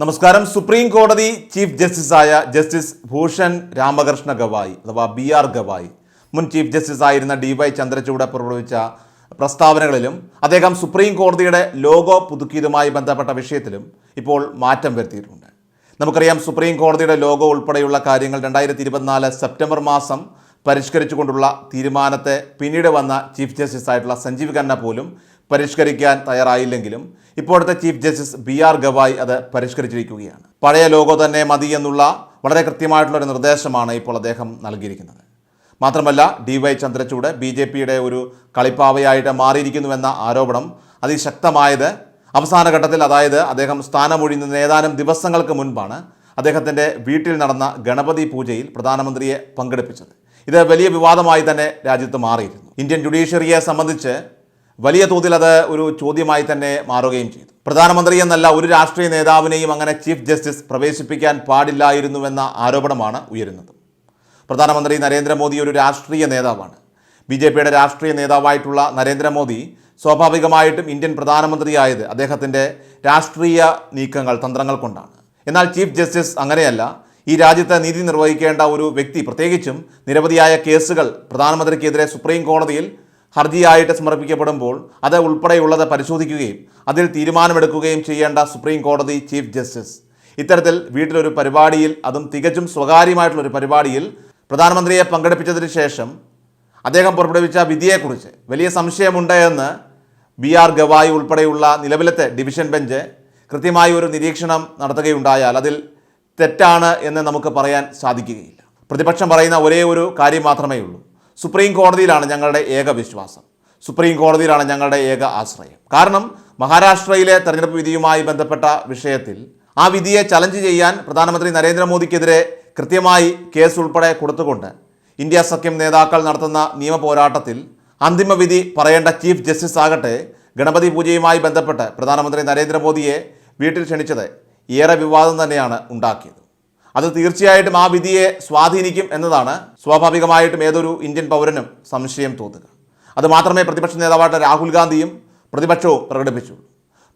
നമസ്കാരം. സുപ്രീം കോടതി ചീഫ് ജസ്റ്റിസായ ജസ്റ്റിസ് ഭൂഷൺ രാമകൃഷ്ണ ഗവായി അഥവാ ബി ആർ ഗവായി മുൻ ചീഫ് ജസ്റ്റിസ് ആയിരുന്ന ഡി വൈ ചന്ദ്രചൂഡ് പുറപ്പെടുവിച്ച പ്രസ്താവനകളിലും അദ്ദേഹം സുപ്രീം കോടതിയുടെ ലോഗോ പുതുക്കിയതുമായി ബന്ധപ്പെട്ട വിഷയത്തിലും ഇപ്പോൾ മാറ്റം വരുത്തിയിട്ടുണ്ട്. നമുക്കറിയാം സുപ്രീം കോടതിയുടെ ലോഗോ ഉൾപ്പെടെയുള്ള കാര്യങ്ങൾ രണ്ടായിരത്തി ഇരുപത്തിനാല് സെപ്റ്റംബർ മാസം പരിഷ്കരിച്ചുകൊണ്ടുള്ള തീരുമാനത്തെ പിന്നീട് വന്ന ചീഫ് ജസ്റ്റിസ് ആയിട്ടുള്ള സഞ്ജീവ് ഖന്ന പോലും പരിഷ്കരിക്കാൻ തയ്യാറായില്ലെങ്കിലും ഇപ്പോഴത്തെ chief justice B R Gavai അത് പരിഷ്കരിച്ചിരിക്കുകയാണ്. പഴയ ലോഗോ തന്നെ മതി എന്നുള്ള വളരെ കൃത്യമായിട്ടുള്ള ഒരു നിർദ്ദേശമാണ് ഇപ്പോൾ അദ്ദേഹം നൽകിയിരിക്കുന്നത്. മാത്രമല്ല D Y Chandrachud B J പിയുടെ ഒരു കളിപ്പാവയായിട്ട് മാറിയിരിക്കുന്നുവെന്ന ആരോപണം അതിശക്തമായത് അവസാന ഘട്ടത്തിൽ അതായത് അദ്ദേഹം സ്ഥാനമൊഴിയുന്ന ഏതാനും ദിവസങ്ങൾക്ക് മുൻപാണ് അദ്ദേഹത്തിന്റെ വീട്ടിൽ നടന്ന ഗണപതി പൂജയിൽ പ്രധാനമന്ത്രിയെ പങ്കെടുപ്പിച്ചത്. ഇത് വലിയ വിവാദമായി തന്നെ രാജ്യത്ത് മാറിയിരുന്നു. ഇന്ത്യൻ ജുഡീഷ്യറിയെ സംബന്ധിച്ച് വലിയ തോതിൽ അത് ഒരു ചോദ്യമായി തന്നെ മാറുകയും ചെയ്തു. പ്രധാനമന്ത്രി എന്നല്ല ഒരു രാഷ്ട്രീയ നേതാവിനെയും അങ്ങനെ ചീഫ് ജസ്റ്റിസ് പ്രവേശിപ്പിക്കാൻ പാടില്ലായിരുന്നുവെന്ന ആരോപണമാണ് ഉയരുന്നത്. പ്രധാനമന്ത്രി നരേന്ദ്രമോദി ഒരു രാഷ്ട്രീയ നേതാവാണ്. ബി ജെ പിയുടെ രാഷ്ട്രീയ നേതാവായിട്ടുള്ള നരേന്ദ്രമോദി സ്വാഭാവികമായിട്ടും ഇന്ത്യൻ പ്രധാനമന്ത്രിയായത് അദ്ദേഹത്തിന്റെ രാഷ്ട്രീയ നീക്കങ്ങൾ തന്ത്രങ്ങൾ കൊണ്ടാണ്. എന്നാൽ ചീഫ് ജസ്റ്റിസ് അങ്ങനെയല്ല ഈ രാജ്യത്തെ നീതി നിർവഹിക്കേണ്ട ഒരു വ്യക്തി പ്രത്യേകിച്ചും നിരവധിയായ കേസുകൾ പ്രധാനമന്ത്രിക്കെതിരെ സുപ്രീം കോടതിയിൽ ഹർജിയായിട്ട് സമർപ്പിക്കപ്പെടുമ്പോൾ അത് ഉൾപ്പെടെയുള്ളത് പരിശോധിക്കുകയും അതിൽ തീരുമാനമെടുക്കുകയും ചെയ്യേണ്ട സുപ്രീം കോടതി ചീഫ് ജസ്റ്റിസ്. ഇത്തരത്തിൽ വീട്ടിലൊരു പരിപാടിയിൽ അതും തികച്ചും സ്വകാര്യമായിട്ടുള്ളൊരു പരിപാടിയിൽ പ്രധാനമന്ത്രിയെ പങ്കെടുപ്പിച്ചതിന് ശേഷം അദ്ദേഹം പുറപ്പെടുവിച്ച വിധിയെക്കുറിച്ച് വലിയ സംശയമുണ്ട് എന്ന് ബി ആർ ഗവായി ഉൾപ്പെടെയുള്ള നിലവിലത്തെ ഡിവിഷൻ ബെഞ്ച് കൃത്യമായി ഒരു നിരീക്ഷണം നടത്തുകയുണ്ടായാൽ അതിൽ തെറ്റാണ് എന്ന് നമുക്ക് പറയാൻ സാധിക്കുകയില്ല. പ്രതിപക്ഷം പറയുന്ന ഒരേ ഒരു കാര്യം മാത്രമേ ഉള്ളൂ. സുപ്രീം കോടതിയിലാണ് ഞങ്ങളുടെ ഏക വിശ്വാസം. സുപ്രീം കോടതിയിലാണ് ഞങ്ങളുടെ ഏക ആശ്രയം. കാരണം മഹാരാഷ്ട്രയിലെ തെരഞ്ഞെടുപ്പ് വിധിയുമായി ബന്ധപ്പെട്ട വിഷയത്തിൽ ആ വിധിയെ ചലഞ്ച് ചെയ്യാൻ പ്രധാനമന്ത്രി നരേന്ദ്രമോദിക്കെതിരെ കൃത്യമായി കേസ് ഉൾപ്പെടെ കൊടുത്തുകൊണ്ട് ഇന്ത്യ സഖ്യം നേതാക്കൾ നടത്തുന്ന നിയമ പോരാട്ടത്തിൽ അന്തിമ വിധി പറയേണ്ട ചീഫ് ജസ്റ്റിസ് ആകട്ടെ ഗണപതി പൂജയുമായി ബന്ധപ്പെട്ട് പ്രധാനമന്ത്രി നരേന്ദ്രമോദിയെ വീട്ടിൽ ക്ഷണിച്ചത് ഏറെ വിവാദം തന്നെയാണ് ഉണ്ടാക്കിയത്. അത് തീർച്ചയായിട്ടും ആ വിധിയെ സ്വാധീനിക്കും എന്നതാണ് സ്വാഭാവികമായിട്ടും ഏതൊരു ഇന്ത്യൻ പൗരനും സംശയം തോന്നുക. അത് മാത്രമേ പ്രതിപക്ഷ നേതാവായിട്ട് രാഹുൽ ഗാന്ധിയും പ്രതിപക്ഷവും പ്രകടിപ്പിച്ചുള്ളൂ.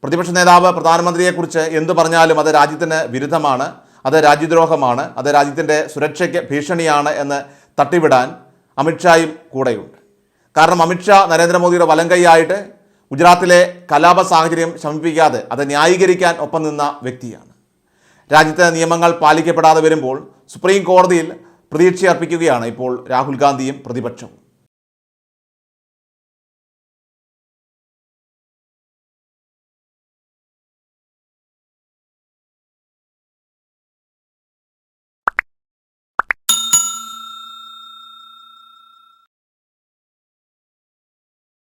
പ്രതിപക്ഷ നേതാവ് പ്രധാനമന്ത്രിയെക്കുറിച്ച് എന്തു പറഞ്ഞാലും അത് രാജ്യത്തിന് വിരുദ്ധമാണ് അത് രാജ്യദ്രോഹമാണ് അത് രാജ്യത്തിന്റെ സുരക്ഷയ്ക്ക് ഭീഷണിയാണ് എന്ന് തട്ടിവിടാൻ അമിത്ഷായും കൂടെയുണ്ട്. കാരണം അമിത്ഷാ നരേന്ദ്രമോദിയുടെ വലങ്കൈയായിട്ട് ഗുജറാത്തിലെ കലാപ സാഹചര്യം ശമിപ്പിക്കാതെ അത് ന്യായീകരിക്കാൻ ഒപ്പം നിന്ന വ്യക്തിയാണ്. രാജ്യത്തെ നിയമങ്ങൾ പാലിക്കപ്പെടാതെ വരുമ്പോൾ സുപ്രീം കോടതിയിൽ പ്രതീക്ഷയർപ്പിക്കുകയാണ് ഇപ്പോൾ രാഹുൽ ഗാന്ധിയും പ്രതിപക്ഷവും